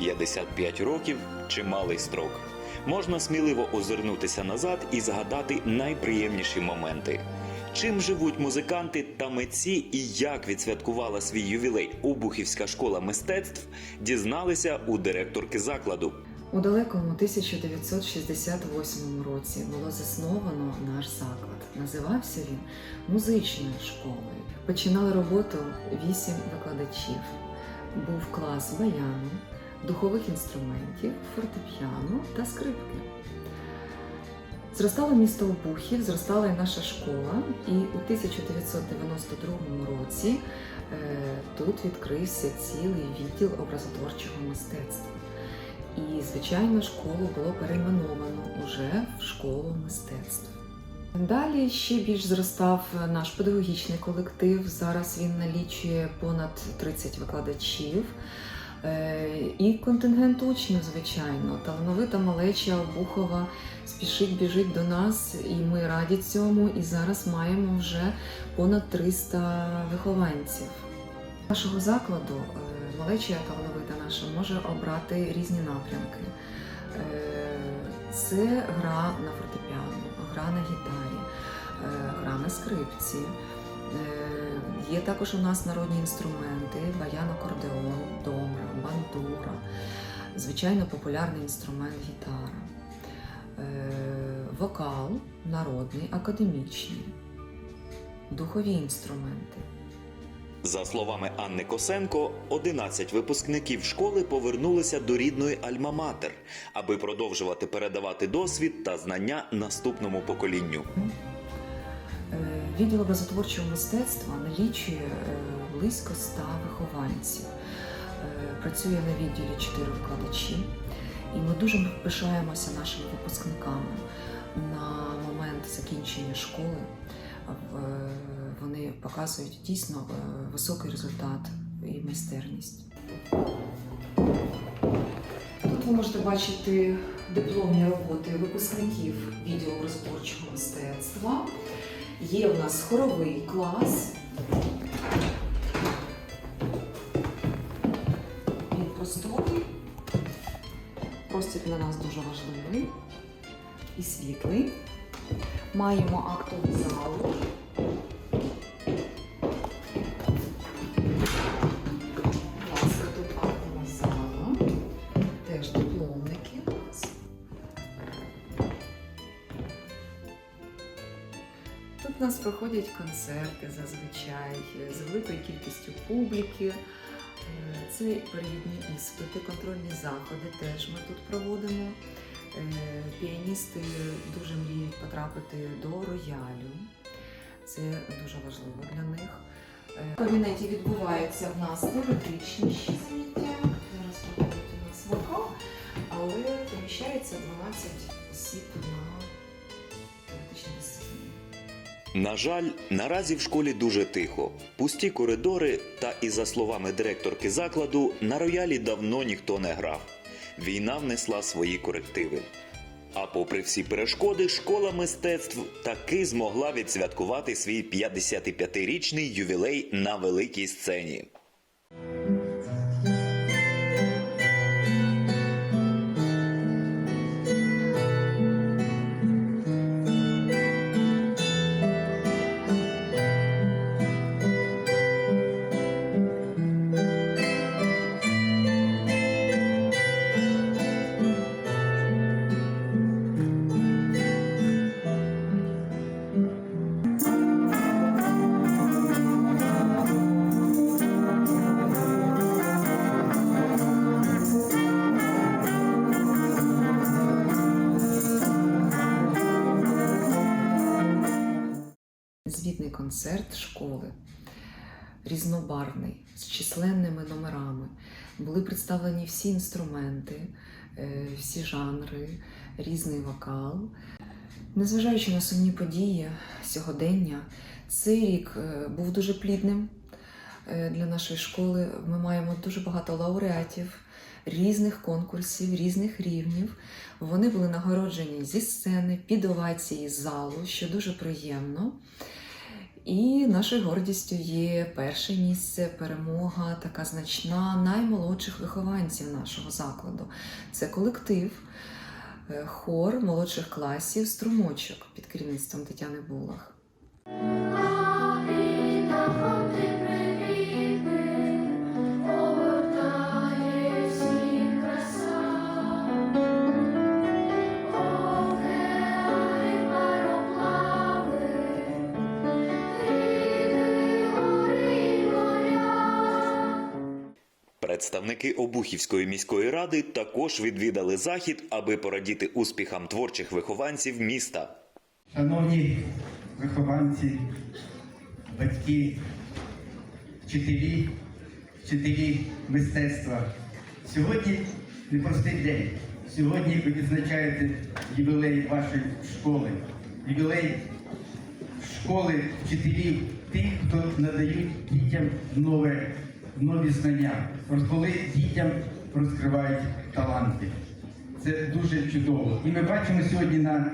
55 років чималий строк. Можна сміливо озирнутися назад і згадати найприємніші моменти. Чим живуть музиканти та митці і як відсвяткувала свій ювілей Обухівська школа мистецтв, дізналися у директорки закладу. У далекому 1968 році було засновано наш заклад. Називався він музичною школою. Починали роботу вісім викладачів. Був клас баяну, духових інструментів, фортепіано та скрипки. Зростало місто Обухів, зростала і наша школа, і у 1992 році е, тут відкрився цілий відділ образотворчого мистецтва. І, звичайно, школу було перейменовано уже в школу мистецтв. Далі ще більш зростав наш педагогічний колектив. Зараз він налічує понад 30 викладачів. Е, І контингент учнів, звичайно, талановита малеча Обухова спішить, біжить до нас, і ми раді цьому. І зараз маємо вже понад 300 вихованців. Нашого закладу е, малеча талановита наша може обрати різні напрямки. Е, Це гра на фортепіано, гра на гітарі, гра на скрипці. Е, Є також у нас народні інструменти, баян, акордеон, домра, бандура, звичайно, популярний інструмент гітара, Е, вокал, народний, академічний, духові інструменти. За словами Анни Косенко, 11 випускників школи повернулися до рідної Альма-Матер, аби продовжувати передавати досвід та знання наступному поколінню. Відділ образотворчого мистецтва налічує е, близько ста вихованців. Е, Працює на відділі чотири викладачі, і ми дуже пишаємося нашими випускниками. На момент закінчення школи е, вони показують дійсно високий результат і майстерність. Тут ви можете бачити дипломні роботи випускників відділу образотворчого мистецтва. Є в нас хоровий клас. Він просторий. Простір для нас дуже важливий і світлий. Маємо актову залу. У нас проходять концерти зазвичай з великою кількістю публіки. Е, Це перевідні іспити, контрольні заходи теж ми тут проводимо. Е, Піаністи дуже мріють потрапити до роялю. Це дуже важливо для них. Е, В кабінеті відбуваються в нас теоретичні заняття. Зараз проходить у нас вокал, але поміщається 12 осіб на. На жаль, наразі в школі дуже тихо. Пусті коридори, та і за словами директорки закладу, на роялі давно ніхто не грав. Війна внесла свої корективи. А попри всі перешкоди, школа мистецтв таки змогла відсвяткувати свій 55-річний ювілей на великій сцені. Звітний концерт школи, різнобарвний, з численними номерами. Були представлені всі інструменти, е, всі жанри, різний вокал. Незважаючи на сумні події сьогодення, цей рік е, був дуже плідним е, для нашої школи. Ми маємо дуже багато лауреатів різних конкурсів, різних рівнів. Вони були нагороджені зі сцени, під овації залу, що дуже приємно. І нашою гордістю є перше місце, перемога, така значна наймолодших вихованців нашого закладу. Це колектив, е, хор молодших класів струмочок під керівництвом Тетяни Булах. Представники Обухівської міської ради також відвідали захід, аби порадіти успіхам творчих вихованців міста. Шановні вихованці, батьки, вчителі, вчителі мистецтва, сьогодні непростий день. Сьогодні ви відзначаєте ювілей вашої школи, ювілей школи вчителів, тих, хто надають дітям нове, нові знання, коли дітям розкривають таланти. Це дуже чудово. І ми бачимо сьогодні на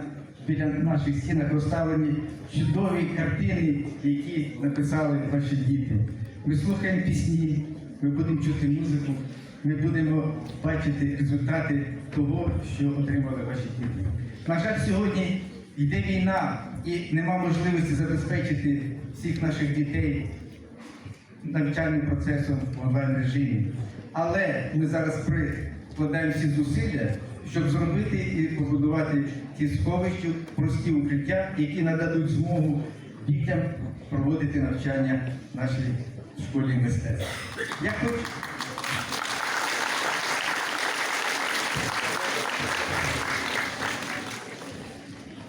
біля наших стінах розставлені чудові картини, які написали ваші діти. Ми слухаємо пісні, ми будемо чути музику, ми будемо бачити результати того, що отримали ваші діти. На жаль, сьогодні йде війна і нема можливості забезпечити всіх наших дітей навчальним процесом в онлайн режимі. Але ми зараз прикладаємо всі зусилля, щоб зробити і побудувати ті сховища, прості укриття, які нададуть змогу дітям проводити навчання в нашій школі мистецтва. Хочу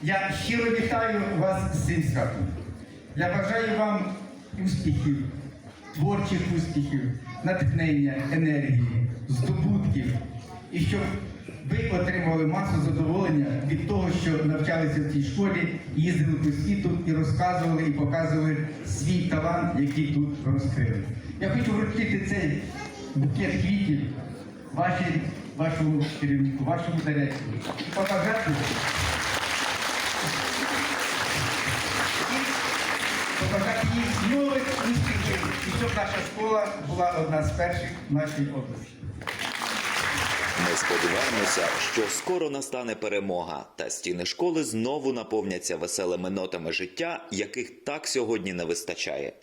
Я щиро вітаю вас з цим святом. Я бажаю вам успіхів, творчих успіхів, натхнення, енергії, здобутків. І щоб ви отримали масу задоволення від того, що навчалися в цій школі, їздили по світу і розказували і показували свій талант, який тут розкрили. Я хочу вручити цей букет квітів вашій, вашому керівнику, вашому директору. І побажати. Побажати їй нових і щоб наша школа була одна з перших в нашій області. Ми сподіваємося, що скоро настане перемога, та стіни школи знову наповняться веселими нотами життя, яких так сьогодні не вистачає.